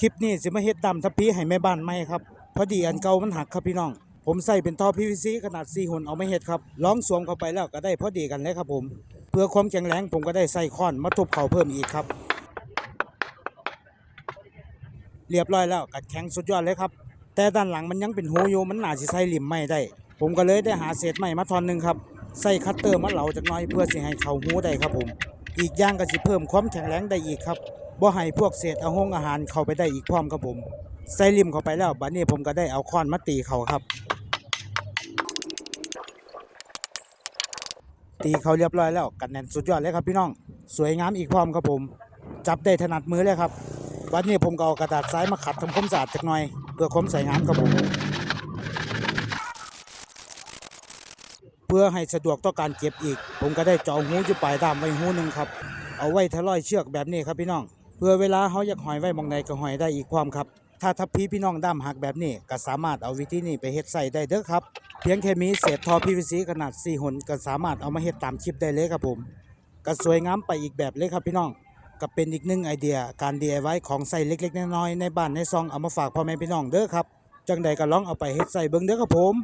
คลิปนี้สิมาเฮ็ดดำทับพีให้แม่บ้านใหม่ครับพอดีอันเก่ามันหักครับพี่น้อง ผมใส่เป็นท่อ PVC ขนาด4หุ่นเอาไมาเฮ็ดครับลองสวมเข้าไปแล้วก็ได้พอดีกันเลยครับผม เพื่อความแข็งแรงผมก็ได้ใส่ค้อนมาทุบเขาเพิ่มอีกครับ เรียบร้อยแล้วกัดแข็งสุดยอดเลยครับ แต่ด้านหลังมันยังเป็นหูอยู่มันหนาสิใส่หลิมไม่ได้ ผมก็เลยได้หาเศษไม้มาทอนหนึ่งครับใส่คัตเตอร์มาเหลาจักหน่อยเพื่อสิให้เขาหูได้ครับผม อีกอย่างก็สิเพิ่มความแข็งแรงได้อีกครับบ่ให้พวกเศษอาหงอาหารเข้าไปได้อีกพร้อมครับผมใส่ริมเข้าไปแล้วบัดนี้ผมก็ได้เอาค้อนมาตีเขาครับ ตีเขาเรียบร้อยแล้วกันแน่นสุดยอดเลยครับพี่น้อง สวยงามอีกพร้อมครับผม จับได้ถนัดมือเลยครับ วันนี้ผมก็เอากระดาษทรายมาขัดทำความสะอาดจักหน่อย เพื่อความใสงามครับผม เพื่อให้สะดวกต่อการเก็บอีก ผมก็ได้จาะหูอยู่ปลายด้ามไว้หูหนึ่งครับ เอาไว้ทะลอยเชือกแบบนี้ครับพี่น้อง เพื่อเวลาเขาอยากหอยไว้มองใดก็หอยได้อีกความครับ ถ้าทับพีพี่น้องด้ามหักแบบนี้ก็สามารถเอาวิธีนี้ไปเฮ็ดใส่ได้เด้อครับ เพียงแค่มีเศษทอ PVC ขนาด4หนก็สามารถเอามาเฮ็ดตามคลิปได้เลยครับผม ก็สวยงามไปอีกแบบเลยครับพี่น้อง ก็เป็นอีกหนึ่งไอเดียการ DIY ของใส่เล็กๆน้อยๆในบ้านในซองเอามาฝากพ่อแม่พี่น้องเด้อครับ จังใดก็ลองเอาไปเฮ็ดใส่เบิ่งเด้อครับผม